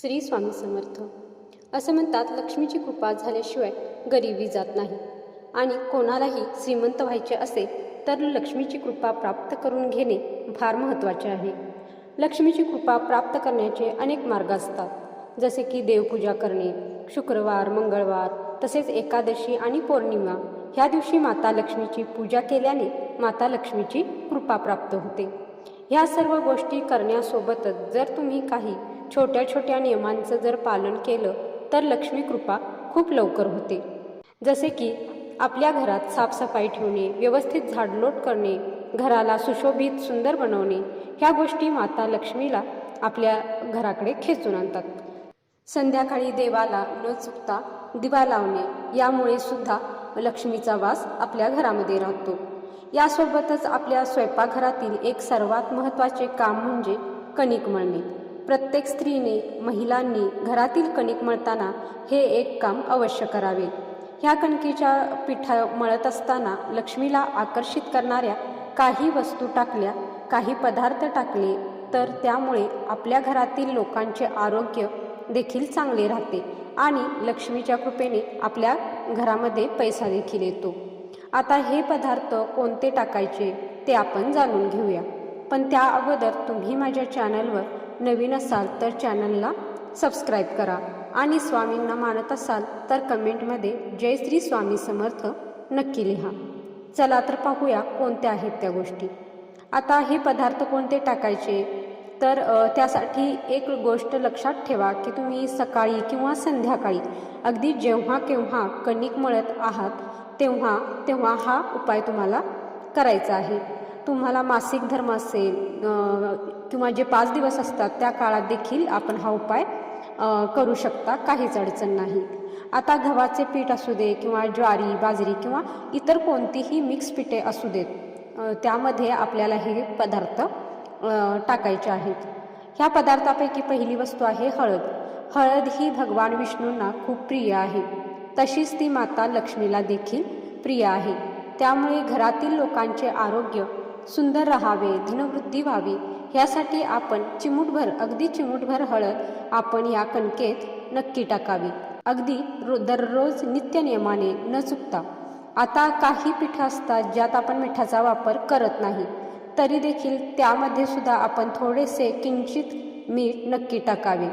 श्री स्वामी समर्थ. असं म्हणतात लक्ष्मीची कृपा झाल्याशिवाय गरिबी जात नाही. आणि कोणालाही श्रीमंत व्हायचे असेल तर लक्ष्मीची कृपा प्राप्त करून घेणे फार महत्त्वाचे आहे. लक्ष्मीची कृपा प्राप्त करण्याचे अनेक मार्ग असतात. जसे की देवपूजा करणे शुक्रवार मंगळवार तसेच एकादशी आणि पौर्णिमा. ह्या दिवशी माता लक्ष्मीची पूजा केल्याने माता लक्ष्मीची कृपा प्राप्त होते. ह्या सर्व गोष्टी करण्यासोबतच जर तुम्ही काही छोट्या छोट्या नियमांचं जर पालन केलं तर लक्ष्मी कृपा खूप लवकर होते. जसे की आपल्या घरात साफसफाई ठेवणे व्यवस्थित झाडलोट करणे घराला सुशोभित सुंदर बनवणे ह्या गोष्टी माता लक्ष्मीला आपल्या घराकडे खेचून आणतात. संध्याकाळी देवाला न चुकता दिवा लावणे यामुळे सुद्धा लक्ष्मीचा वास आपल्या घरामध्ये राहतो. यासोबतच आपल्या स्वयंपाकघरातील एक सर्वात महत्त्वाचे काम म्हणजे कणिक मळणे. प्रत्येक स्त्रीने महिलांनी घरातील कणिक मळताना हे एक काम अवश्य करावे. ह्या कणकेच्या पिठा मळत असताना लक्ष्मीला आकर्षित करणाऱ्या काही वस्तू टाकल्या काही पदार्थ टाकले तर त्यामुळे आपल्या घरातील लोकांचे आरोग्य देखील चांगले राहते आणि लक्ष्मीच्या कृपेने आपल्या घरामध्ये पैसा देखील येतो. आता हे पदार्थ कोणते टाकायचे ते आपण जाणून घेऊया. पण त्या अगोदर तुम्ही माझ्या चॅनलवर नवीन असाल तर चॅनलला सबस्क्राईब करा. आणि स्वामींना मानत असाल तर कमेंटमध्ये जय श्री स्वामी समर्थ नक्की लिहा. चला तर पाहूया कोणत्या आहेत त्या गोष्टी. आता हे पदार्थ कोणते टाकायचे? तर त्यासाठी एक गोष्ट लक्षात ठेवा की तुम्ही सकाळी किंवा संध्याकाळी अगदी जेव्हा केव्हा कणिक मळत आहात तेव्हा तेव्हा हा उपाय तुम्हाला करायचा आहे. तुम्हाला मासिक धर्म असेल किंवा जे पाच दिवस असतात त्या काळात देखील आपण हा उपाय करू शकता. काहीच अडचण नाही. आता गव्हाचे पीठ असू दे किंवा ज्वारी बाजरी किंवा इतर कोणतीही मिक्स पिठे असू देत त्यामध्ये आपल्याला हे पदार्थ टाकायचे आहेत. ह्या पदार्थापैकी पहिली वस्तू आहे हळद. हळद ही भगवान विष्णूंना खूप प्रिय आहे. तशीच ती माता लक्ष्मीला देखील प्रिय आहे. त्यामुळे घरातील लोकांचे आरोग्य सुंदर राहावे धनवृद्धी व्हावी ह्यासाठी आपण चिमूटभर अगदी चिमूटभर हळद आपण या कणकेत नक्की टाकावी. अगदी रो दररोज नित्यनियमाने न चुकता. आता काही पिठं असतात ज्यात आपण मिठाचा वापर करत नाही. तरी देखील त्यामध्ये सुद्धा आपण थोडेसे किंचित मीठ नक्की टाकावे.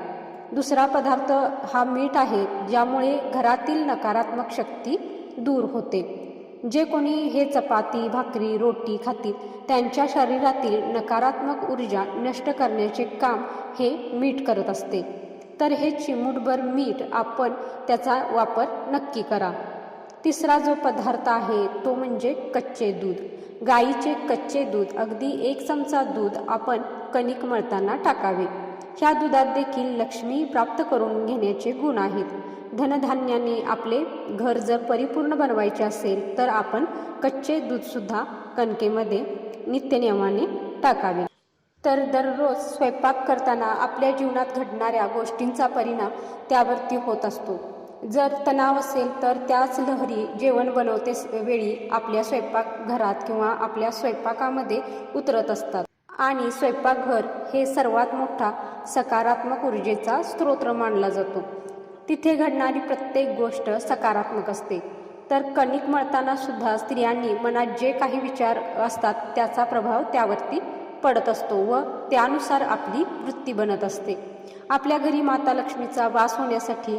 दुसरा पदार्थ हा मीठ आहे ज्यामुळे घरातील नकारात्मक शक्ती दूर होते. जे कोणी हे चपाती भाकरी रोटी खातील त्यांच्या शरीरातील नकारात्मक ऊर्जा नष्ट करण्याचे काम हे मीठ करत असते. तर हे चिमूटभर मीठ आपण त्याचा वापर नक्की करा. तिसरा जो पदार्थ आहे तो म्हणजे कच्चे दूध. गाईचे कच्चे दूध अगदी एक चमचा दूध आपण कणिक मळताना टाकावे. ह्या दुधात देखील लक्ष्मी प्राप्त करून घेण्याचे गुण आहेत. धनधान्याने आपले घर जर परिपूर्ण बनवायचे असेल तर आपण कच्चे दूधसुद्धा कणकेमध्ये नित्यनियमाने टाकावे. तर दररोज स्वयंपाक करताना आपल्या जीवनात घडणाऱ्या गोष्टींचा परिणाम त्यावरती होत असतो. जर तणाव असेल तर त्याच लहरी जेवण बनवते वेळी आपल्या स्वयंपाकघरात किंवा आपल्या स्वयंपाकामध्ये उतरत असतात. आणि स्वयंपाकघर हे सर्वात मोठा सकारात्मक ऊर्जेचा स्रोत मानला जातो. तिथे घडणारी प्रत्येक गोष्ट सकारात्मक असते. तर कणिक मळताना सुद्धा स्त्रियांनी मनात जे काही विचार असतात त्याचा प्रभाव त्यावरती पडत असतो व त्यानुसार आपली वृत्ती बनत असते. आपल्या घरी माता लक्ष्मीचा वास होण्यासाठी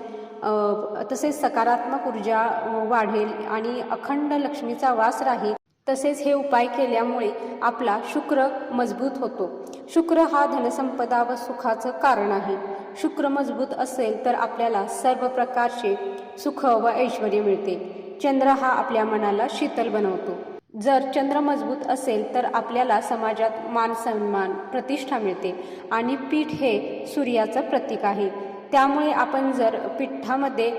तसेच सकारात्मक ऊर्जा वाढेल आणि अखंड लक्ष्मीचा वास राहील तसेच हे उपाय केल्यामुळे आपला शुक्र मजबूत होतो. शुक्र हा धनसंपदा व सुखाचं कारण आहे. शुक्र मजबूत असेल तर आपल्याला सर्व प्रकारचे सुख व ऐश्वर मिळते. चंद्र हा आपल्या मनाला शीतल बनवतो. जर चंद्र मजबूत असेल तर आपल्याला समाजात मान सन्मान प्रतिष्ठा मिळते आणि पीठ हे सूर्याचं प्रतीक आहे. त्यामुळे आपण जर पिठामध्ये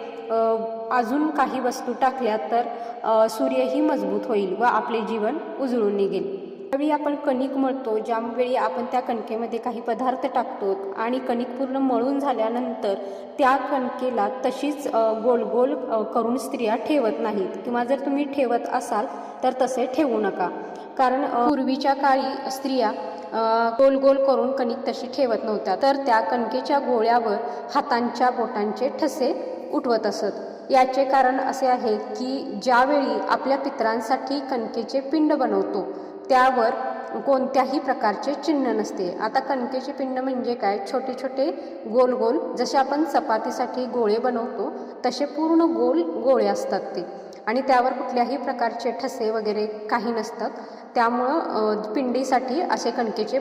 अजून काही वस्तू टाकल्या तर सूर्यही मजबूत होईल व आपले जीवन उजळून निघेल. त्यावेळी आपण कणिक मळतो ज्यावेळी आपण त्या कणकेमध्ये काही पदार्थ टाकतो आणि कणिक पूर्ण मळून झाल्यानंतर त्या कणकेला तशीच गोल गोल करून स्त्रिया ठेवत नाहीत. किंवा जर तुम्ही ठेवत असाल तर तसे ठेवू नका. कारण पूर्वीच्या काळी स्त्रिया गोल गोल करून कणिक तशी ठेवत नव्हत्या. तर त्या कणकेच्या गोळ्यावर हातांच्या बोटांचे ठसे उठवत असत. याचे कारण असे आहे की ज्यावेळी आपल्या पितरांसाठी कणकेचे पिंड बनवतो त्यावर कोणत्याही प्रकारचे चिन्ह नसते. आता कणकेचे पिंड म्हणजे काय? छोटे छोटे गोल गोल जसे आपण चपातीसाठी गोळे बनवतो तसे पूर्ण गोल गोळे असतात ते. आणि त्यावर कुठल्याही प्रकारचे ठसे वगैरे काही नसतात. त्यामुळं पिंडीसाठी असे कणकेचे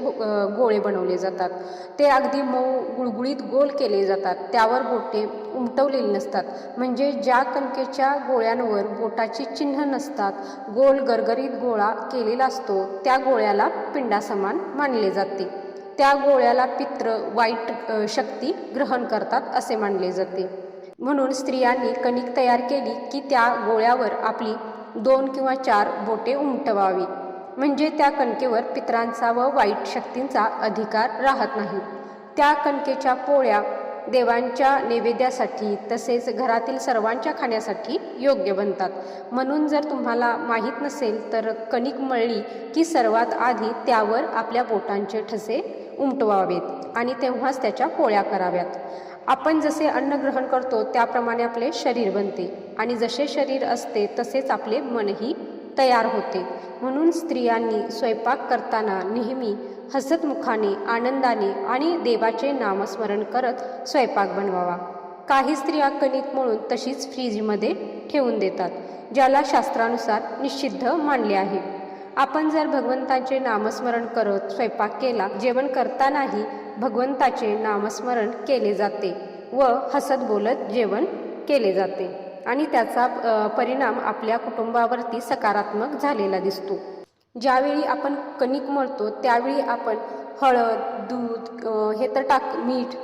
गोळे बनवले जातात. ते अगदी मऊ गुळगुळीत गोल केले जातात. त्यावर बोटे उमटवलेली नसतात. म्हणजे ज्या कणकेच्या गोळ्यांवर बोटाची चिन्ह नसतात गोल गरगरीत गोळा केलेला असतो त्या गोळ्याला पिंडासमान मानले जाते. त्या गोळ्याला पित्र वाईट शक्ती ग्रहण करतात असे मानले जाते. म्हणून स्त्रियांनी कणिक तयार केली की त्या गोळ्यावर आपली दोन किंवा चार बोटे उमटवावी. म्हणजे त्या कणकेवर पितरांचा व वाईट शक्तींचा अधिकार राहत नाही. त्या कणकेच्या पोळ्या देवांच्या नैवेद्यासाठी तसेच घरातील सर्वांच्या खाण्यासाठी योग्य बनतात. म्हणून जर तुम्हाला माहीत नसेल तर कणिक मळली की सर्वात आधी त्यावर आपल्या बोटांचे ठसे उमटवावेत आणि तेव्हाच त्याच्या पोळ्या कराव्यात. आपण जसे अन्न ग्रहण करतो त्याप्रमाणे आपले शरीर बनते आणि जसे शरीर असते तसेच आपले मनही तयार होते. म्हणून स्त्रियांनी स्वयंपाक करताना नेहमी हसतमुखाने आनंदाने आणि देवाचे नामस्मरण करत स्वयंपाक बनवावा. काही स्त्रिया कणिक म्हणून तशीच फ्रीजमध्ये ठेवून देतात ज्याला शास्त्रानुसार निषिद्ध मानले आहे. आपण जर भगवंताचे नामस्मरण करत स्वयंपाक केला जेवण करतानाही भगवंताचे नामस्मरण केले जाते व हसत बोलत जेवण केले जाते. आणि त्याचा परिणाम आपल्या कुटुंबावरती सकारात्मक झालेला दिसतो. ज्यावेळी आपण कणिक मळतो त्यावेळी आपण हळद दूध हे तर टाक मीठ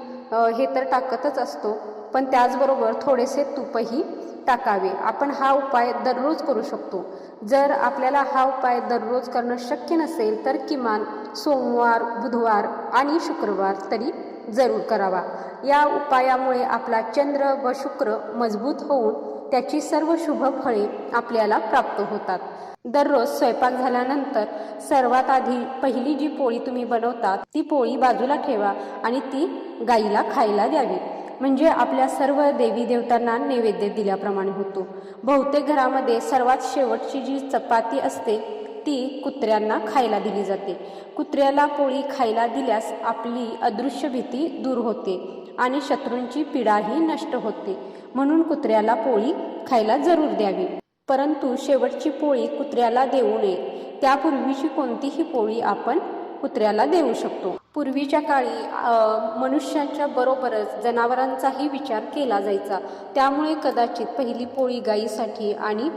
हे तर टाकतच असतो पण त्याचबरोबर थोडेसे तूपही टाकावे. आपण हा उपाय दररोज करू शकतो. जर आपल्याला हा उपाय दररोज करणं शक्य नसेल तर किमान सोमवार बुधवार आणि शुक्रवार तरी जरूर करावा. या उपायामुळे आपला चंद्र व शुक्र मजबूत होऊन त्याची सर्व शुभ फळे आपल्याला प्राप्त होतात. दररोज स्वयंपाक झाल्यानंतर सर्वात आधी पहिली जी पोळी तुम्ही बनवता ती पोळी बाजूला ठेवा आणि ती गाईला खायला द्यावी. म्हणजे आपल्या सर्व देवी देवतांना नैवेद्य दिल्याप्रमाणे होतो. बहुतेक घरामध्ये सर्वात शेवटची जी चपाती असते ती कुत्र्यांना खायला दिली जाते. कुत्र्याला पोळी खायला दिल्यास आपली अदृश्य भीती दूर होते आणि शत्रूंची पीडाही नष्ट होते. म्हणून कुत्र्याला पोळी खायला जरूर द्यावी. परंतु शेवटची पोळी कुत्र्याला देऊ नये. त्यापूर्वीची कोणतीही पोळी आपण कुत्र्याला देऊ शकतो. पूर्वीच्या काळी मनुष्यांच्या बरोबरच जनावरांचाही विचार केला जायचा. त्यामुळे कदाचित पहिली पोळी गाईसाठी आणि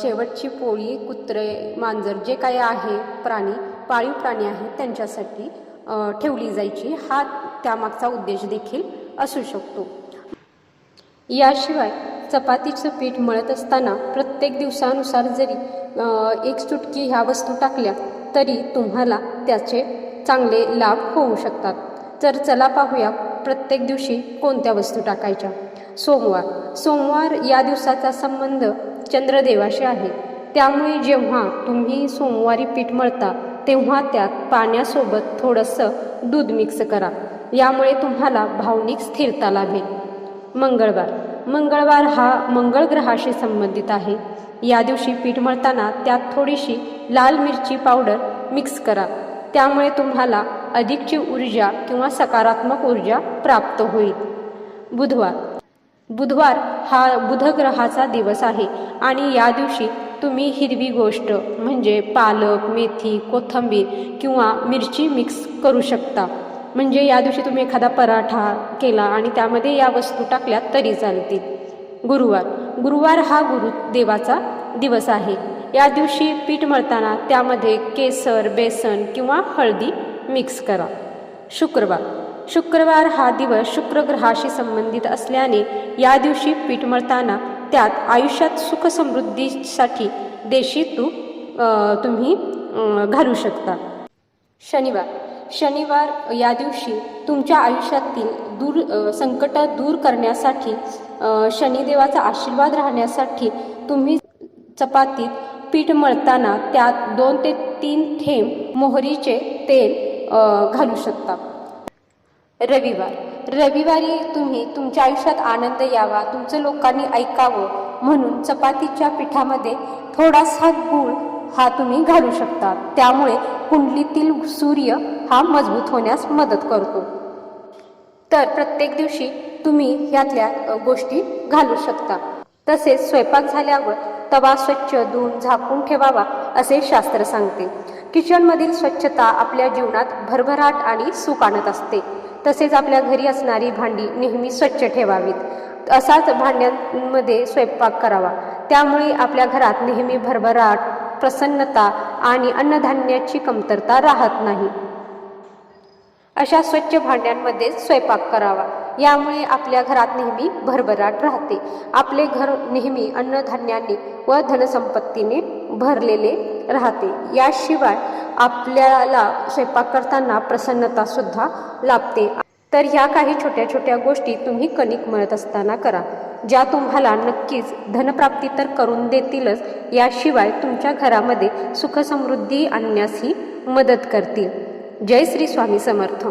शेवटची पोळी कुत्रे मांजर जे काही आहे प्राणी पाळीव प्राणी आहेत त्यांच्यासाठी ठेवली जायची. हा त्यामागचा उद्देश देखील असू शकतो. याशिवाय चपातीचं पीठ मळत असताना प्रत्येक दिवसानुसार जरी एक चुटकी ह्या वस्तू टाकल्या तरी तुम्हाला त्याचे चांगले लाभ होऊ शकतात. तर चला पाहूया प्रत्येक दिवशी कोणत्या वस्तू टाकायच्या. सोमवार. सोमवार या दिवसाचा संबंध चंद्रदेवाशी आहे. त्यामुळे जेव्हा तुम्ही सोमवारी पीठ मळता तेव्हा त्यात पाण्यासोबत थोडंसं दूध मिक्स करा. यामुळे तुम्हाला भावनिक स्थिरता लाभेल. मंगळवार. मंगळवार हा मंगळ ग्रहाशी संबंधित आहे. या दिवशी पीठ मळताना त्यात थोडीशी लाल मिरची पावडर मिक्स करा. त्यामुळे तुम्हाला अधिकची ऊर्जा किंवा सकारात्मक ऊर्जा प्राप्त होईल. बुधवार. बुधवार हा बुधग्रहाचा दिवस आहे आणि या दिवशी तुम्ही हिरवी गोष्ट म्हणजे पालक मेथी कोथिंबीर किंवा मिरची मिक्स करू शकता. म्हणजे या दिवशी तुम्ही एखादा पराठा केला आणि त्यामध्ये या वस्तू टाकल्या तरी चालतील. गुरुवार. गुरुवार हा गुरु देवाचा दिवस आहे. या दिवशी पीठ मळताना त्यामध्ये केसर बेसन किंवा हळदी मिक्स करा. शुक्रवार. शुक्रवार हा दिवस शुक्रग्रहाशी संबंधित असल्याने या दिवशी पीठ मळताना त्यात आयुष्यात सुख समृद्धीसाठी देशी तूप तुम्ही घालू शकता. शनिवार. शनिवार या दिवशी तुमच्या आयुष्यातील दूर संकट दूर करण्यासाठी शनिदेवाचा आशीर्वाद राहण्यासाठी तुम्ही चपातीत पीठ मळताना त्यात दोन ते तीन थेंब मोहरीचे तेल घालू शकता. रविवार. रविवारी तुम्ही तुमच्या आयुष्यात आनंद यावा तुमचं लोकांनी ऐकावं म्हणून चपातीच्या पिठामध्ये थोडासा गूळ हा तुम्ही घालू शकता. त्यामुळे कुंडलीतील सूर्य हा मजबूत होण्यास मदत करतो. तर प्रत्येक दिवशी तुम्ही यातल्या गोष्टी घालू शकता. तसेच स्वयंपाक झाल्यावर तवा स्वच्छ धुवून झाकून ठेवावा असे शास्त्र सांगते. किचनमधील स्वच्छता आपल्या जीवनात भरभराट आणि सुख आणत असते. तसेच आपल्या घरी असणारी भांडी नेहमी स्वच्छ ठेवावीत. असाच भांड्यांमध्ये स्वयंपाक करावा. त्यामुळे आपल्या घरात नेहमी भरभराट प्रसन्नता आणि अन्नधान्याची कमतरता राहत नाही. अशा स्वच्छ भांड्यांमध्ये स्वयंपाक करावा. यामुळे आपल्या घरात नेहमी भरभराट राहते. आपले घर नेहमी अन्नधान्याने व धनसंपत्तीने भरलेले राहते. याशिवाय आपल्याला स्वयंपाक करताना प्रसन्नता सुद्धा लाभते. तर ह्या काही छोट्या छोट्या गोष्टी तुम्ही कणिक मळत असताना करा. ज्या तुम्हाला नक्कीच धनप्राप्ती तर करून देतीलच याशिवाय तुमच्या घरामध्ये सुखसमृद्धी आणण्यासही मदत करतील. जय श्री स्वामी समर्थ.